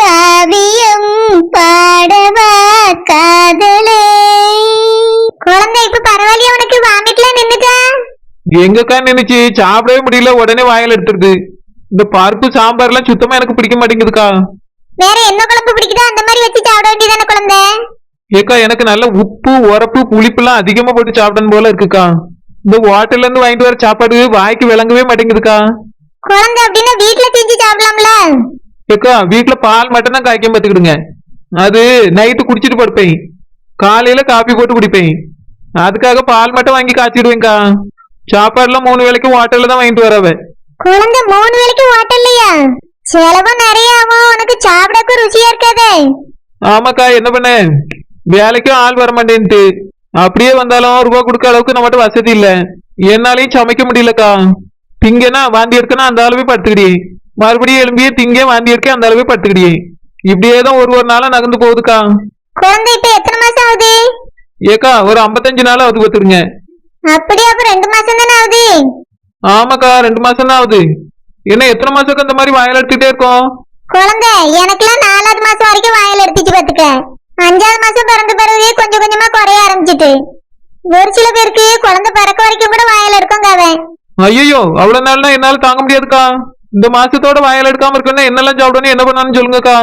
காவியம் பாடவா காதலே. குழந்தை இப்ப பரவாயில்லையா உனக்கு? வாமிட்ல நின்னுட்டா? எங்கக்கா நினைச்சு சாப்பிடவே முடியல. உடனே வாயில எடுத்துருது இந்த பருப்பு சாம்பார்லாம் சுத்தமா எனக்கு பிடிக்க மாட்டேங்குதுக்கா. வேற என்ன குழம்பு பிடிக்குதோ அந்த மாதிரி வச்சு சாப்பிட வேண்டியதானே குழந்தை? ஏக்கா எனக்கு நல்ல உப்பு உரப்பு புளிப்புலாம் அதிகமா போட்டு சாப்பிடணும் போல இருக்குக்கா. இந்த ஹோட்டல்ல இருந்து வாங்கிட்டு வர சாப்பாடு வாய்க்கு விளங்கவே மாட்டேங்குதுக்கா. குழந்தை அப்படின்னா வீட்டுல செஞ்சு சாப்பிடலாம்ல? ஏக்கா வீட்டுல பால் மட்டும் தான் காய்க்க பார்த்துக்கிடுங்க அது நைட்டு குடிச்சிட்டு படுப்பேன். காலையில காப்பி போட்டு குடிப்பேன். அதுக்காக பால் மட்டும் வாங்கி காய்ச்சிடுவேங்க்கா சாப்பாடுலாம் மூணு வேளைக்கு ஹோட்டல்ல தான் வாங்கிட்டு வரவ குழந்தை மூணு வேளைக்கு ஹோட்டல்லையா செலவும் நிறைய ஆகும். உனக்கு சாப்பிடக்கும் ருசியா இருக்காதே. ஆமாக்கா என்ன பண்ண? வேலைக்கும் ஆள் வர மாட்டேன்ட்டு. அப்படியே வந்தாலும் ரூபா கொடுக்க அளவுக்கு நம்மகிட்ட வசதி இல்ல. என்னாலையும் சமைக்க முடியலக்கா. திங்கன்னா வாந்தி எடுக்கனா அந்த அளவே படுத்துக்கிடியே மறுபடியும் எழும்பியே திங்க வாந்தி எடுக்க அந்த அளவே படுத்துக்கிடியே இப்படியே தான் ஒரு ஒரு நாளா நகர்ந்து போகுதுக்கா. குழந்தை இப்ப எத்தனை மாசம் ஆகுது? ஏக்கா ஒரு ஐம்பத்தஞ்சு நாள் ஆகுது பார்த்துருங்க அப்படியே அப்ப ரெண்டு மாசம் தானே ஆகுது? ஆமாக்கா ரெண்டு மாசம் தான் ஆகுது. என்ன எத்தனை மாசத்துக்கு அந்த மாதிரி வாயில எடுத்துட்டே இருக்கோம்? குழந்தை எனக்கெல்லாம் நாலாவது மாசம் வரைக்கும் வாயில எடுத்துச்சு பாத்துக்க அஞ்சாவது மாசம் பிறந்த பிறகு கொஞ்சம் கொஞ்சமா குறைய ஆரம்பிச்சிட்டு. ஒரு சில பேருக்கு குழந்தை பிறக்க வரைக்கும் கூட வாயில இருக்குங்க அவன். ஐயோ அவ்வளவு நாள்னா என்னால தாங்க முடியாதுக்கா. இந்த மாசத்தோட வாயில எடுக்காம இருக்கணும்னா என்னெல்லாம் சாப்பிடணும் என்ன பண்ணணும்னு சொல்லுங்கக்கா.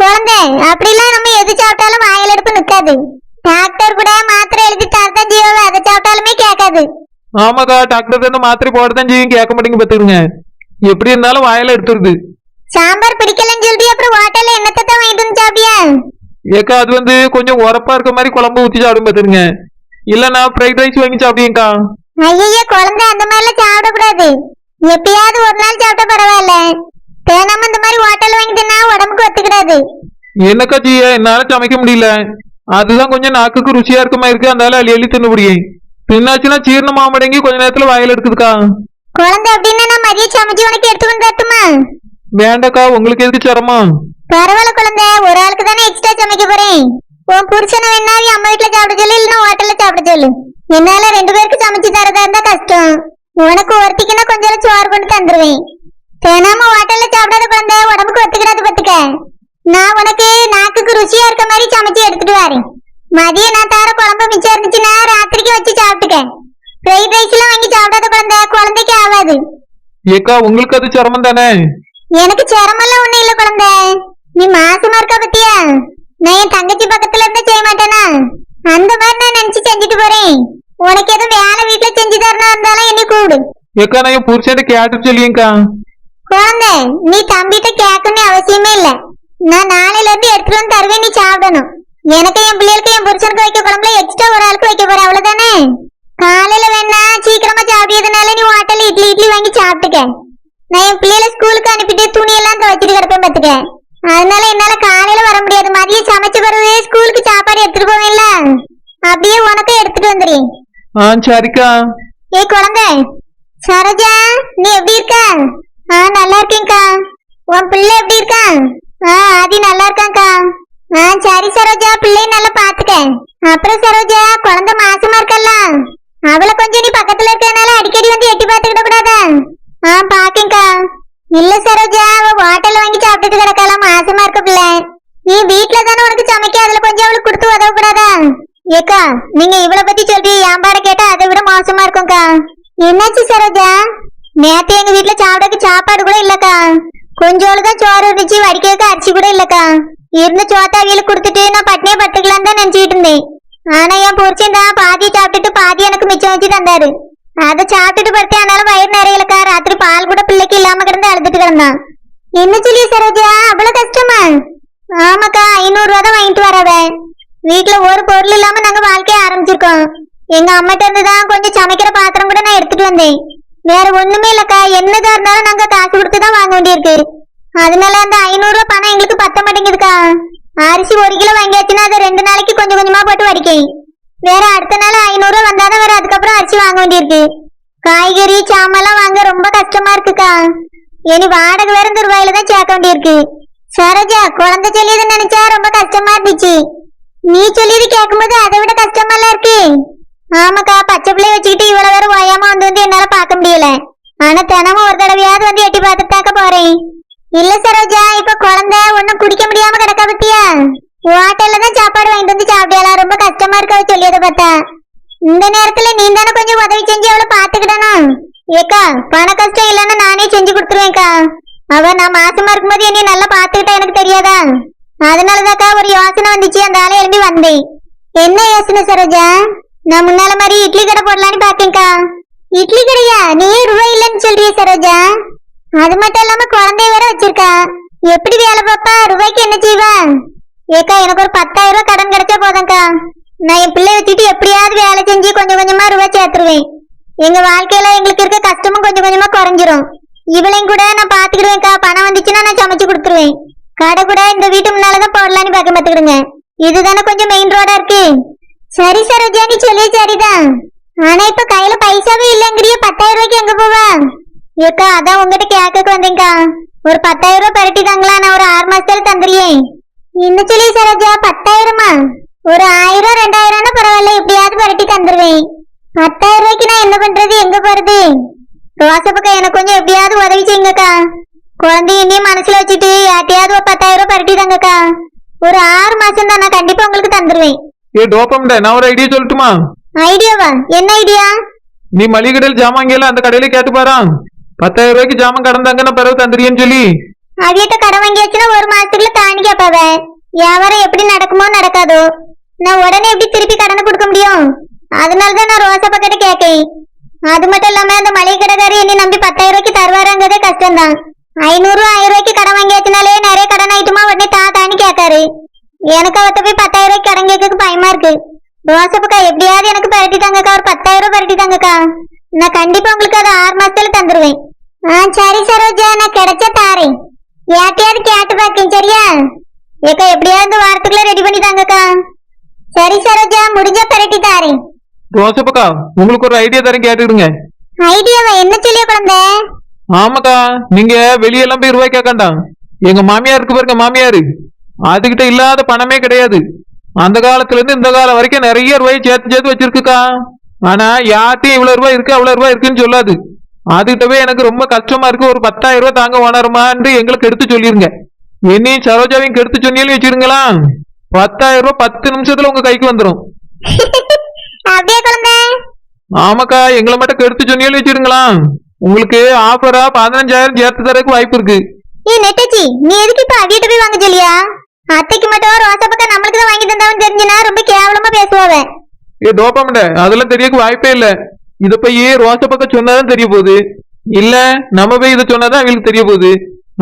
குழந்தை அப்படிலாம் நம்ம எது சாப்பிட்டாலும் வாயில எடுப்பு நிக்காது டாக்டர் கூட மாத்திரை எழுதி தரதான் ஜீவாவை அதை சாப்பிட்டாலுமே கேட்காது. ஆமாக்கா டாக்டர் தானே மாத்திரை போடத்தான் செய்யும் கேட்க மாட்டேங்க பாத்துருங்க எப்படி இருந்தாலும் வாயில எடுத்துருது. சாம்பார் பிடிக்கலன்னு சொல்லிட்டு அப்புறம் ஹோட்டல்ல என்னத்தை தான் வாங்கிட்டு வந்து சாப்பிட்டியா? ஏக்கா அது வந்து கொஞ்சம் உரப்பா இருக்க மாதிரி குழம்பு ஊத்தி சாப்பிடும் பாத்துருங்க இல்ல நான் ஃப்ரைட் ரைஸ் வாங்கி சாப்பிடுவேன்க்கா ஐயய்ய குழந்தை அந்த மாதிரிலாம் சாப்பிடக்கூடாது. எப்பயாவது ஒரு நாள் சாப்பிட்டா பரவாயில்ல. தேனாம இந்த மாதிரி ஹோட்டல் வாங்கி தின்னா உடம்புக்கு ஒத்துக்கிடாது. என்னக்கா செய்ய என்னால சமைக்க முடியல. அதுதான் கொஞ்சம் நாக்குக்கு ருசியா இருக்க மாதிரி இருக்கு அதனால அள்ளி அள்ளி தின்னு முடியும் தின்னாச்சுன்னா ஜீரணமா மடங்கி கொஞ்ச நேரத்துல வாயில எடுக்குதுக்கா. குழந்தை அப்படின்னா நான் மதியம் சமைச்சு உனக்கு எடுத்து வந்து தரட்டுமா வேண்டாக்கா உங்களுக்கு எதுக்கு சிரமம்? பரவாயில்ல குழந்தை ஒரு ஆளுக்கு தானே எக்ஸ்ட்ரா சமைக்க போறேன். உன் புருஷனை வேணாவி அம்மா வீட்டுல சாப்பிட சொல்லு இல்லைன்னா ஹோட்டல்ல சாப்பிட சொல்லு. என்னால ரெண்டு பேருக்கு சமைச்சு தரதா இருந்தா கஷ்டம். உனக்கு ஒருத்திக்குன்னா கொஞ்சம் சோறு கொண்டு தந்துருவேன். தினமும் ஹோட்டல்ல சாப்பிடாத குழந்தை உடம்புக்கு ஒத்துக்கிறாது பத்துக்க நான் உனக்கு நாக்குக்கு ருசியா இருக்க மாதிரி சமைச்சு எடுத்துட்டு வரேன். மதியம் நான் தர குழம்பு மிச்சம் இருந்துச்சுன்னா ராத்திரிக்கு வச்சு சாப்பிட்டுக்க. ஃப்ரைட் ரைஸ் எல்லாம் வாங்கி சாப்பிடாத குழந்தை குழந்தைக்கு ஆகாது. ஏக்கா உங்களுக்கு அது சிரமம் தானே? எனக்கு சிரமெல்லாம் ஒண்ணும் இல்ல குழந்தை. நீ மாசமா இருக்க பத்தியா? நான் என் தங்கச்சி பக்கத்துல இருந்து செய்ய மாட்டேனா? அந்த மாதிரி நான் நினைச்சு செஞ்சுட்டு போறேன். உனக்கு எதுவும் வேலை வீட்டுல செஞ்சு தரணும் இருந்தாலும் என்னை கூப்பிடு. ஏக்கா நான் என் புருஷன் கேட்டு சொல்லியேக்கா குழந்தை நீ தம்பிட்ட கேட்கணும்னு அவசியமே இல்ல. நான் நாளையில இருந்து எடுத்துட்டு வந்து தருவேன் நீ சாப்பிடணும். எனக்கு என் பிள்ளைகளுக்கு என் புருஷனுக்கு வைக்க குழம்புல எக்ஸ்ட்ரா ஒரு ஆளுக்கு வைக்க போறேன் அவ்வளவுதானே? காலையில வேணா சீக்கிரமா சாப்பிட்டதுனால நீ ஹோட்டல்ல இட்லி இட்லி வாங்கி சாப்பிட்டுக்க. நான் என் பிள்ளைகளை ஸ்கூலுக்கு அனுப்பிட்டு துணி எல்லாம் துவைச்சிட்டு கிடப்பேன் பாத்துக்க அதனால என்னால காலையில வர முடியாது. மதியம் சமைச்ச பிறகு ஸ்கூலுக்கு சாப்பாடு எடுத்துட்டு போவேன்ல. அப்படியே உனக்கும் எடுத்துட்டு வந்துடுறேன் ஆ சரிக்கா. ஏய் குழந்தை. சரோஜா நீ எப்படி இருக்க? ஆ நல்லா இருக்கேன்க்கா. உன் பிள்ளை எப்படி இருக்கா? ஆ ஆதி நல்லா இருக்கான்க்கா. ஆ சரி சரோஜா பிள்ளைய நல்லா பாத்துக்க. அப்புறம் சரோஜா குழந்தை மாசமா இருக்கல்ல. அவளை கொஞ்சம் நீ பக்கத்துல இருக்கறனால அடிக்கடி வந்து எட்டி பாத்துக்கிட கூடாதா. ஆ பாக்கேன்க்கா. இல்ல சரோஜா அவ ஹோட்டல்ல வாங்கி சாப்பிட்டுட்டு கிடக்கலாம் மாசமா இருக்க பிள்ளை. நீ வீட்ல தானே உனக்கு சமைக்க அதுல கொஞ்சம் அவளுக்கு கொடுத்து உதவ கூடாதா ஏக்கா நீங்க இவள பத்தி சொல்றீங்க ஏம்பாட கேட்டா அதை விட மோசமா இருக்கும்க்கா. என்னாச்சு சரோஜா? நேத்து எங்க வீட்டுல சாப்பிடக்கு சாப்பாடு கூட இல்லக்கா. கொஞ்சோடு தான் சோறு இருந்துச்சு வடிக்கிறதுக்கு அரிசி கூட இல்லக்கா. இருந்த சோத்தா அவியலுக்கு கொடுத்துட்டு நான் பட்டினே பட்டுக்கலாம் தான் நினைச்சிட்டு இருந்தேன். ஆனா என் புருஷன் தான் பாதி சாப்பிட்டுட்டு பாதி எனக்கு மிச்சம் வச்சு தந்தாரு. அதை சாப்பிட்டுட்டு படுத்தேன் ஆனாலும் வயிறு நிறையலக்கா. ராத்திரி பால் கூட பிள்ளைக்கு இல்லாம கிடந்து அழுதுட்டு கிடந்தான். என்ன சொல்லிய சரோஜா? அவ்வளவு கஷ்டமா? ஆமாக்கா ஐநூறு ரூபா தான் வாங்கிட்டு வரவ. வீட்டுல ஒரு பொருள் இல்லாம நாங்க வாழ்க்கைய ஆரம்பிச்சிருக்கோம். எங்க அம்மாட்ட இருந்து தான் கொஞ்சம் சமைக்கிற பாத்திரம் கூட நான் எடுத்துட்டு வந்தேன். வேற ஒண்ணுமே இல்லக்கா என்னதா இருந்தாலும் நாங்க காசு கொடுத்து தான் வாங்க வேண்டியிருக்கு. அதனால அந்த ஐநூறு ரூபாய் பணம் எங்களுக்கு பத்த மாட்டேங்குதுக்கா. அரிசி ஒரு கிலோ வாங்கியாச்சுன்னா அதை ரெண்டு நாளைக்கு கொஞ்சம் கொஞ்சமா போட்டு வடிக்கேன். வேற அடுத்த நாள் ஐநூறு ரூபாய் வந்தாதான் வேற அதுக்கப்புறம் அரிசி வாங்க வேண்டியிருக்கு. காய்கறி சாமான்லாம் வாங்க ரொம்ப கஷ்டமா இருக்குக்கா. இனி வாடகை வேற இந்த ரூபாயில தான் சேர்க்க வேண்டியிருக்கு. சரோஜா குழந்தை சொல்லியதுன்னு நினைச்சா ரொம்ப கஷ்டமா இருந்துச்சு. நீ சொல்லியது கேட்கும்போது அதை விட கஷ்டமெல்லாம் இருக்கு. ஆமாக்கா பச்சை பிள்ளைய வச்சுக்கிட்டு இவ்வளவு வேற ஓயாம வந்து வந்து என்னால பார்க்க முடியல. ஆனா தினமும் ஒரு தடவையாவது வந்து எட்டி பார்த்துட்டாக்க போறேன். இல்ல சரோஜா இப்ப குழந்தை ஒண்ணும் குடிக்க முடியாம கிடக்க பத்தியா? ஹோட்டல்ல தான் சாப்பாடு வாங்கிட்டு வந்து சாப்பிடலாம் ரொம்ப கஷ்டமா இருக்க சொல்லியதை பார்த்தா. இந்த நேரத்துல நீ தானே கொஞ்சம் உதவி செஞ்சு அவளை பாத்துக்கிடணும் ஏக்கா பண கஷ்டம் இல்லைன்னா நானே செஞ்சு கொடுத்துருவேன்க்கா. அவ நான் மாசமா இருக்கும்போது என்னை நல்லா பாத்துக்கிட்டா எனக்கு தெரியாதா? அதனாலதாக்கா ஒரு யோசனை வந்துச்சு அந்த ஆளை எழுப்பி வந்தேன். என்ன யோசனை சரோஜா? நான் முன்னால மாதிரி இட்லி கடை போடலான்னு பாக்கேன்க்கா இட்லி கடையா? நீ ரூபாய் இல்லைன்னு சொல்றிய சரோஜா? அது மட்டும் இல்லாம குழந்தைய வேற வச்சிருக்கா. எப்படி வேலை பாப்பா ரூபாய்க்கு என்ன செய்வா? ஏக்கா எனக்கு ஒரு பத்தாயிரம் ரூபாய் கடன் கிடைச்சா போதும்க்கா. நான் என் பிள்ளை வச்சுட்டு எப்படியாவது வேலை செஞ்சு கொஞ்சம் கொஞ்சமா ரூபாய் சேர்த்துருவேன். எங்க வாழ்க்கையில எங்களுக்கு இருக்க கஷ்டமும் கொஞ்சம் கொஞ்சமா குறைஞ்சிரும். இவளையும் கூட நான் பாத்துக்கிடுவேன்க்கா பணம் வந்துச்சுன்னா நான் சமைச்சு கொடுத்துருவேன். கடை கூட இந்த வீட்டு முன்னாலதான் போடலான்னு பார்க்க பாத்துக்கிடுங்க இதுதானே கொஞ்சம் மெயின் ரோடா இருக்கு. சரி சரோஜா நீ சொல்லி சரிதான். ஆனா இப்ப கையில பைசாவே இல்லங்கிறிய பத்தாயிரம் ரூபாய்க்கு எங்க போவா? ஏக்கா அதான் உங்ககிட்ட கேட்க வந்தேங்க்கா ஒரு பத்தாயிரம் ரூபாய் பரட்டி தாங்களா நான் ஒரு ஆறு மாசத்துல தந்துருவேன் இன்னும் சொல்லி சரோஜா பத்தாயிரமா? ஒரு ஆயிரம் ரெண்டாயிரம்னா பரவாயில்ல எப்படியாவது பரட்டி தந்துருவேன் பத்தாயிரம் ரூபாய்க்கு நான் என்ன பண்றது எங்க போறது? ரோசப்பக்கா எனக்கு கொஞ்சம் எப்படியாவது உதவி செய்யுங்கக்கா. குழந்தைய என்னையும் மனசுல வச்சுட்டு யார்ட்டையாவது ஒரு பத்தாயிரம் ரூபாய் பரட்டி தாங்கக்கா ஒரு ஆறு மாசம் தான் நான் கண்டிப்பா உங்களுக்கு தந்துருவேன். ஏ டோப்பம்ட நான் ஒரு ஐடியா சொல்லட்டுமா? ஐடியாவா? என்ன ஐடியா? நீ மளிகை கடையில் ஜாமான் அந்த கடையில கேட்டு பாரா. பத்தாயிரம் ரூபாய்க்கு ஜாமான் கடந்தாங்க நான் பிறகு தந்துறியேன்னு சொல்லி. அவியட்ட கடை வாங்கியாச்சுன்னா ஒரு மாசத்துக்குள்ள தாண்டி கேப்பாவ வியாபாரம் எப்படி நடக்குமோ நடக்காதோ. நான் உடனே எப்படி திருப்பி கடனை கொடுக்க முடியும்? அதனாலதான் நான் ரோசா பக்கெட்ட கேட்கேன் அது மட்டும் இல்லாம அந்த மளிகை கடைக்காரர் என்னை நம்பி பத்தாயிரம் ரூபாய்க்கு தருவாருங்கிறதே கஷ்டம்தான். ஐநூறு ஆயிரம் ரூபாய்க்கு கடன் வாங்கியாச்சுனாலே நிறைய கடன் ஆயிட்டுமா? உடனே தா தான்னு கேட்காரு. எனக்கு அவத்த போய் பத்தாயிரம் ரூபாய்க்கு கடன் கேட்க பயமா இருக்கு. ரோசப்புக்கா எப்படியாவது எனக்கு பரட்டி தாங்கக்கா ஒரு பத்தாயிரம் ரூபாய் பரட்டி தாங்கக்கா. நான் கண்டிப்பா உங்களுக்கு அதை ஆறு மாசத்துல தந்துருவேன். ஆ சரி சரோஜா நான் கிடைச்சா தாரேன். யார்ட்டையாவது கேட்டு பாக்கேன் சரியா? ஏக்கா எப்படியாவது இந்த வாரத்துக்குள்ள ரெடி பண்ணி தாங்கக்கா. சரி சரோஜா முடிஞ்சா பரட்டி தாரேன். ரோசப்பக்கா உங்களுக்கு ஒரு ஐடியா தரேன் கேட்டுடுங்க ஐடியாவா என்ன சொல்லிய குழந்தை? ஆமாக்கா நீங்க வெளியெல்லாம் போய் ரூபாய் கேட்காண்டாம் எங்க மாமியார் இருக்கு பாருங்க மாமியாரு. அதுகிட்ட இல்லாத பணமே கிடையாது. அந்த காலத்துல இருந்து இந்த காலம் வரைக்கும் நிறைய ரூபாய் சேர்த்து சேர்த்து வச்சிருக்குக்கா. ஆனா யார்ட்டையும் இவ்வளவு ரூபாய் இருக்கு அவ்வளவு ரூபாய் இருக்குன்னு சொல்லாது. அதுகிட்ட போய் எனக்கு ரொம்ப கஷ்டமா இருக்கு. ஒரு பத்தாயிரம் ரூபாய் தாங்க ஓனருமான்னு எங்களுக்கு எடுத்து சொல்லிருங்க. என்னையும் சரோஜாவையும் கெடுத்து சொன்னீங்கன்னு வச்சிருங்களா பத்தாயிரம் ரூபாய் பத்து நிமிஷத்துல உங்க கைக்கு வந்துடும் ஆமாக்கா எங்களை மட்டும் கெடுத்து சொன்னீங்கன்னு வச்சிருங்களா உங்களுக்கு ஆஃபரா பதினஞ்சாயிரம் சேர்த்து தரக்கு வாய்ப்பு இருக்கு. ஏ நெட்டச்சி நீ எதுக்கு இப்ப அவியிட்ட போய் வாங்க சொல்லியா? அத்தைக்கு மட்டும் ரோசா பக்கம் நம்மளுக்கு தான் வாங்கி தந்தாவன்னு தெரிஞ்சுனா ரொம்ப கேவலமா பேசுவாவ. ஏ டோப்பாமண்ட அதெல்லாம் தெரியக்கு வாய்ப்பே இல்ல. இத போய் ரோச பக்கம் சொன்னாதான் தெரிய போகுது? இல்ல நம்ம போய் இதை சொன்னாதான் அவங்களுக்கு தெரிய போகுது.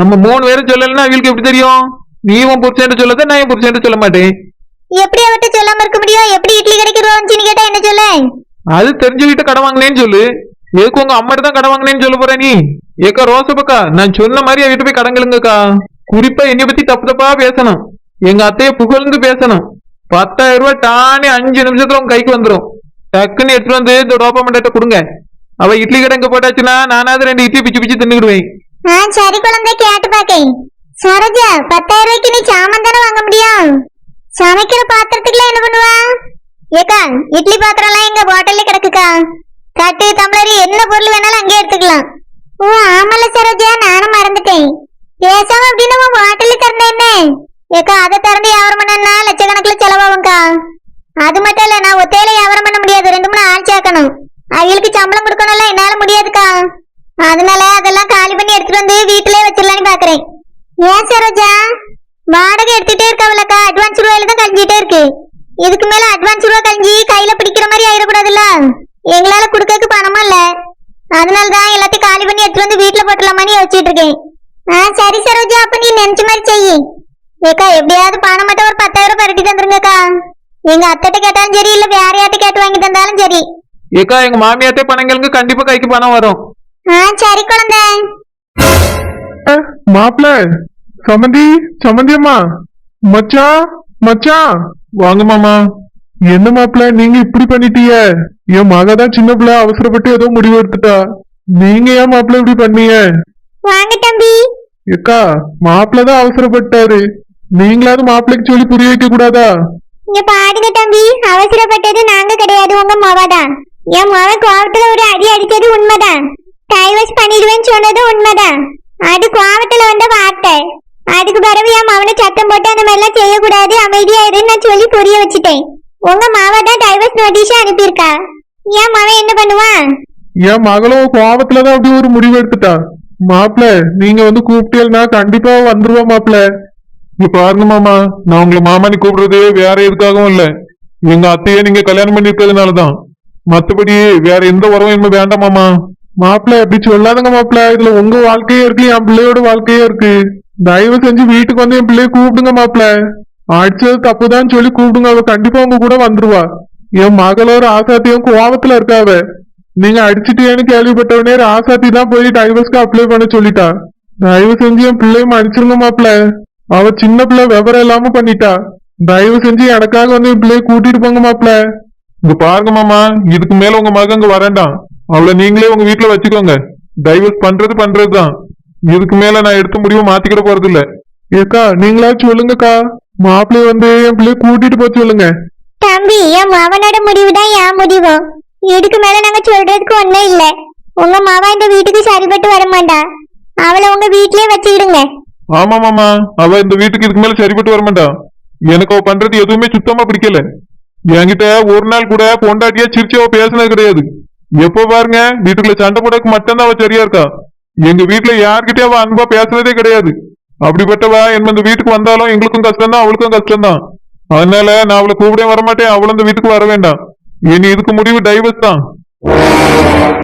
நம்ம மூணு பேரும் சொல்லலைன்னா அவங்களுக்கு எப்படி தெரியும்? நீ உன் புருஷன் சொல்லத நான் என் புருஷன் சொல்ல மாட்டேன். எப்படி அவட்ட சொல்லாம இருக்க முடியும்? எப்படி இட்லி கடைக்கு வந்துச்சுன்னு கேட்டா என்ன சொல்ல? அது தெரிஞ்சுக்கிட்டு கடன் வாங்கினேன்னு சொல்லு. ஏக்கு உங்க அம்மாட்ட தான் கடன் வாங்கினேன்னு சொல்ல போற நீ? ஏக்கா ரோசப்பக்கா பக்கா நான் சொன்ன மாதிரி அவகிட்ட போய் கடங்களுங்கக்கா குறிப்பா என்னை பத்தி தப்பு தப்பா பேசணும். எங்க அத்தைய புகழ்ந்து பேசணும். பத்தாயிரம் ரூபாய் டானே அஞ்சு நிமிஷத்துல உங்க கைக்கு வந்துடும் டக்குன்னு எடுத்துட்டு வந்து இந்த டோப்பமெண்ட்ட கொடுங்க. அவ இட்லி கடங்க போட்டாச்சுன்னா நானாவது ரெண்டு இட்லி பிச்சு பிச்சு தின்னுக்கிடுவேன். ஆ சரி குழந்தை கேட்டு பாக்கேன். சரோஜா பத்தாயிரம் ரூபாய்க்கு நீ சாமான் தானே வாங்க முடியும்? சமைக்கிற பாத்திரத்துக்குலாம் என்ன பண்ணுவா? ஏக்கா இட்லி பாத்திரம் எல்லாம் எங்க ஹோட்டல்ல கிடக்குக்கா? தட்டு தம்ளரி என்ன பொருள் வேணாலும் அங்கே எடுத்துக்கலாம். ஓ ஆமல சரோஜா நானும் மறந்துட்டேன். பேசாம அப்படின்னு உன் ஹோட்டல்ல திறந்த என்ன? ஏக்கா அதை திறந்து வியாபாரம் பண்ணா லட்சக்கணக்கில் செலவாகும்க்கா. அது மட்டும் இல்ல நான் ஒத்தையில வியாபாரம் பண்ண முடியாது. ரெண்டு மூணு ஆள் சேர்க்கணும். அவங்களுக்கு சம்பளம் கொடுக்கணும்ல என்னால முடியாதுக்கா. அதனால அதெல்லாம் காலி பண்ணி எடுத்துட்டு வந்து வீட்டிலே வச்சிடலாம்னு பாக்குறேன். ஏன் சரோஜா? வாடகை எடுத்துட்டே இருக்காவில்லக்கா. அட்வான்ஸ் ரூபாயில தான் கழிஞ்சிட்டே இருக்கு. இதுக்கு மேல அட்வான்ஸ் ரூபா கழிஞ்சி கையில பிடிக்கிற மாதிரி ஆயிடக்கூடாதுல்ல எங்களால கொடுக்கறதுக்கு பணமா இல்ல அதனால தான் எல்லாத்தையும் காலி பண்ணி எடுத்துட்டு வந்து வீட்டுல போட்டுலாமான்னு யோசிச்சுட்டு இருக்கேன் ஆ சரி சரோஜா அப்ப நீ நினைச்ச மாதிரி செய்யி ஏக்கா எப்படியாவது பணம் மட்டும் ஒரு பத்தாயிரம் பரட்டி தந்துருங்கக்கா. எங்க அத்தைட்ட கேட்டாலும் சரி இல்ல வேற யார்ட்ட கேட்டு வாங்கி தந்தாலும் சரி. ஏக்கா எங்க மாமியார்ட்டே பணங்களுக்கு கண்டிப்பா கைக்கு பணம் வரும். ஆ சரி குழந்தை. மாப்பிள சமந்தி சமந்தி அம்மா. மச்சான் மச்சான் வாங்க மாமா. என்ன மாப்பிள நீங்க இப்படி பண்ணிட்டீங்க? என் மக தான் சின்ன பிள்ளை அவசரப்பட்டு ஏதோ முடிவு எடுத்துட்டா. நீங்க ஏன் மாப்பிள இப்படி பண்ணீங்க? வாங்க தம்பி. ஏக்கா மாப்பிள தான் அவசரப்பட்டாரு. நீங்களாவது மாப்பிள்ளைக்கு சொல்லி புரிய வைக்க கூடாதா? இங்க பாருங்க தம்பி அவசரப்பட்டது நாங்க கிடையாது உங்க மவதான் என் மவ கோவத்துல ஒரு அடி அடிச்சது உண்மைதான். டைவர்ஸ் பண்ணிடுவேன்னு சொன்னது உண்மைதான். அது கோவத்துல வந்த வார்த்தை. அதுக்கு பிறகு என் மவனை சத்தம் போட்டு அந்த மாதிரிலாம் செய்யக்கூடாது அமைதியா இருன்னு நான் சொல்லி புரிய வச்சுட்டேன். உங்க மாவா தான் டைவர்ஸ் நோட்டீஸ் அனுப்பியிருக்கா. என் மவன் என்ன பண்ணுவான் என் மகளும் கோபத்துலதான் அப்படி ஒரு முடிவு எடுத்துட்டா. மாப்பிள நீங்க வந்து கூப்பிட்டீங்கன்னா கண்டிப்பா வந்துருவா மாப்பிள இங்க பாருங்க மாமா நான் உங்களை மாமானி கூப்பிடுறது வேற எதுக்காகவும் இல்ல. எங்க அத்தையே நீங்க கல்யாணம் பண்ணிருக்கிறதுனாலதான் மத்தபடி வேற எந்த உறவும் இனிமே வேண்டாம் மாமா. எப்படி அப்படி சொல்லாதங்க மாப்பிள இதுல உங்க வாழ்க்கையே இருக்கு என் பிள்ளையோட வாழ்க்கையே இருக்கு. தயவு செஞ்சு வீட்டுக்கு வந்து என் பிள்ளைய கூப்பிடுங்க மாப்பிள்ள. அடிச்சது தப்புதான் சொல்லி கூப்பிடுங்க. அவ கண்டிப்பா உங்க கூட வந்துருவா. என் மகளோட ஆசாத்தியும் கோவத்துல இருக்காவ நீங்க அடிச்சிட்டேன்னு கேள்விப்பட்டவனே ஆசாத்தி தான் போய் டைவர்ஸ்க்கு அப்ளை பண்ண சொல்லிட்டா. தயவு செஞ்சு என் பிள்ளைய அடிச்சிருங்க மாப்பிள அவ சின்ன பிள்ளை விவரம் இல்லாம பண்ணிட்டா. தயவு செஞ்சு எனக்காக வந்து என் பிள்ளைய கூட்டிட்டு போங்க மாப்பிள இங்க பாருங்க மாமா இதுக்கு மேல உங்க மகன் இங்க வரேண்டாம் அவளை நீங்களே உங்க வீட்டுல வச்சுக்கோங்க. டைவர்ஸ் பண்றது பண்றதுதான். இதுக்கு மேல நான் எடுத்த முடிவு மாத்திக்கிட போறது இல்ல ஏக்கா நீங்களா சொல்லுங்கக்கா. மாப்பிள்ளைய வந்து என் பிள்ளைய கூட்டிட்டு போக சொல்லுங்க. தம்பி என் மாவனோட முடிவு தான் என் முடிவு. இதுக்கு மேல நாங்க சொல்றதுக்கு ஒண்ணும் இல்ல. உங்க மாவா இந்த வீட்டுக்கு சரிபட்டு வர மாட்டா அவளை உங்க வீட்லயே வச்சுக்கிடுங்க. ஆமா மாமா அவ இந்த வீட்டுக்கு இதுக்கு மேல சரிப்பட்டு வர எனக்கு அவ பண்றது எதுவுமே சுத்தமா பிடிக்கல. என்கிட்ட ஒரு நாள் கூட பொண்டாட்டியா சிரிச்சு பேசினது கிடையாது. எப்போ பாருங்க வீட்டுக்குள்ள சண்டை போடக்கு மட்டும்தான் அவ சரியா இருக்கா. எங்க வீட்டுல யார்கிட்டயும் அவ அன்பா பேசுனதே கிடையாது. அப்படிப்பட்டவ என்ன இந்த வீட்டுக்கு வந்தாலும் எங்களுக்கும் கஷ்டம் தான் அவளுக்கும் கஷ்டம் தான் அதனால நான் அவளை கூப்பிடவே வரமாட்டேன் அவளும் இந்த வீட்டுக்கு வர வேண்டாம். இனி இதுக்கு முடிவு டைவர்ஸ் தான்.